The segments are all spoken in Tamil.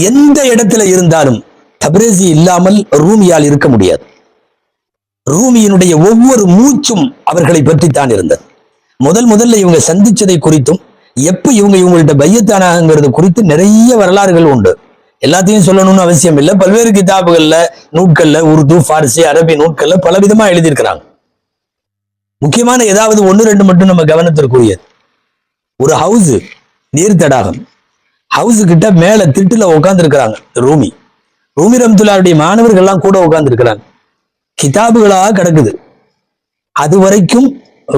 எந்த இடத்துல இருந்தாலும் தப்ரேசி இல்லாமல் ரூமியால் இருக்க முடியாது. ரூமியினுடைய ஒவ்வொரு மூச்சும் அவர்களை பற்றித்தான் இருந்தது. முதல் முதல்ல இவங்க சந்திச்சதை குறித்தும் எப்ப இவங்க இவங்கள்ட்ட பையத்தானாங்கிறது குறித்து நிறைய வரலாறுகள் உண்டு. எல்லாத்தையும் சொல்லணும்னு அவசியம் இல்லை. பல்வேறு கிதாபுகள்ல நூட்கள்ல உருது பாரிசி அரபி நூட்கள்ல பல விதமா எழுதியிருக்கிறாங்க. முக்கியமான ஏதாவது ஒன்று ரெண்டு மட்டும் நம்ம கவனத்திற்குரியது. ஒரு ஹவுஸ் நீர் தடாகம் ஹவுஸ் கிட்ட மேல திட்டுல உட்கார்ந்து இருக்கிறாங்க ரூமி. ரூமி ரம்துல்லாருடைய மாணவர்கள்லாம் கூட உட்கார்ந்து இருக்கிறாங்க கிதாபுகளாக கிடக்குது. அது வரைக்கும்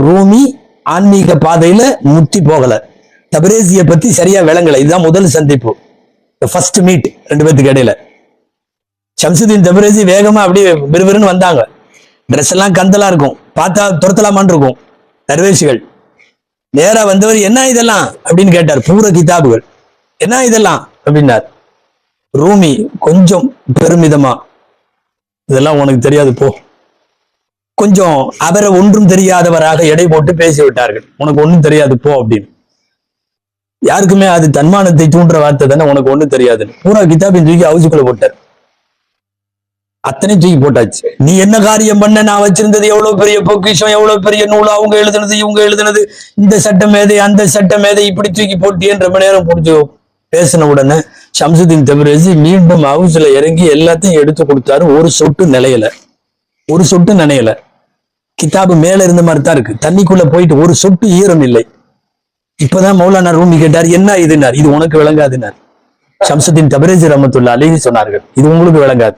ரூமி ஆன்மீக பாதையில முத்தி போகல. தபரேசிய பத்தி சரியா விளங்கல. இதுதான் முதல் சந்திப்பு. ஃபர்ஸ்ட் மீட் ரெண்டு பேத்துக்கு இடையில. சம்சுதீன் தபரேசி வேகமா அப்படியே விறுவிறுன்னு வந்தாங்க. ட்ரெஸ் எல்லாம் கந்தலா இருக்கும். பார்த்தா துரத்தலாமான்னு இருக்கும். தர்வேசிகள் நேரா வந்தவர் என்ன இதெல்லாம்? அப்படின்னு கேட்டார். பூர கிதாபுகள். என்ன இதெல்லாம்? அப்படின்னார். ரூமி கொஞ்சம் பெருமிதமா இதெல்லாம் உனக்கு தெரியாது போ. கொஞ்சம் அவரை ஒன்றும் தெரியாதவராக எடை போட்டு பேசி விட்டார்கள் உனக்கு ஒன்றும் தெரியாது போ அப்படின்னு. யாருக்குமே அது தன்மானத்தை தூண்டுற வார்த்தை தானே உனக்கு ஒண்ணும் தெரியாதுன்னு பூரா கிதாபின் தூக்கி அவுசுக்குள்ள போட்டார். அத்தனை தூக்கி போட்டாச்சு. நீ என்ன காரியம் பண்ண? நான் வச்சிருந்தது எவ்வளவு பெரிய பொக்கிஷம் எவ்வளவு பெரிய நூல்? அவங்க எழுதுனது இவங்க எழுதுனது இந்த சட்டம் மேதை அந்த சட்டம் மேதை இப்படி தூக்கி போட்டியன்ற ரொம்ப நேரம் புரிஞ்சு பேசின உடனே ஷம்சுதீன் தபிரேசி மீண்டும் ஹவுஸ்ல இறங்கி எல்லாத்தையும் எடுத்து கொடுத்தாரு. ஒரு சொட்டு நிலையல. ஒரு சொட்டு நினையல கிதாபு மேல இருந்த மாதிரி தான் இருக்கு. தண்ணிக்குள்ள போயிட்டு ஒரு சொட்டு ஈரம் இல்லை. இப்பதான் மௌலானா ரூமி கேட்டார் என்ன இதுனார் இது உனக்கு விளங்காதுனார் சம்சத்தின் தபரேஜி ரஹமத்துல்லா அலிஹி சொன்னார்கள். இது உங்களுக்கு விளங்காது.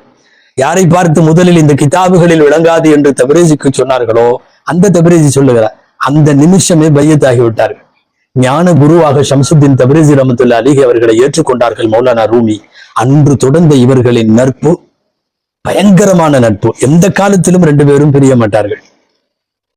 யாரை பார்த்து முதலில் இந்த கிதாபுகளில் விளங்காது? என்று தபரேஜிக்கு சொன்னார்களோ அந்த தபரேஜி சொல்லுகிறார். அந்த நிமிஷமே பையத்தாகி விட்டார்கள். ஞான குருவாக ஷம்சுத்தீன் தபரேஜி ரமத்துல்லா அலிகி அவர்களை ஏற்றுக்கொண்டார்கள் மௌலானா ரூமி. அன்று தொடர்ந்த இவர்களின் நட்பு பயங்கரமான நட்பு. எந்த காலத்திலும் ரெண்டு பேரும் பிரிய மாட்டார்கள்.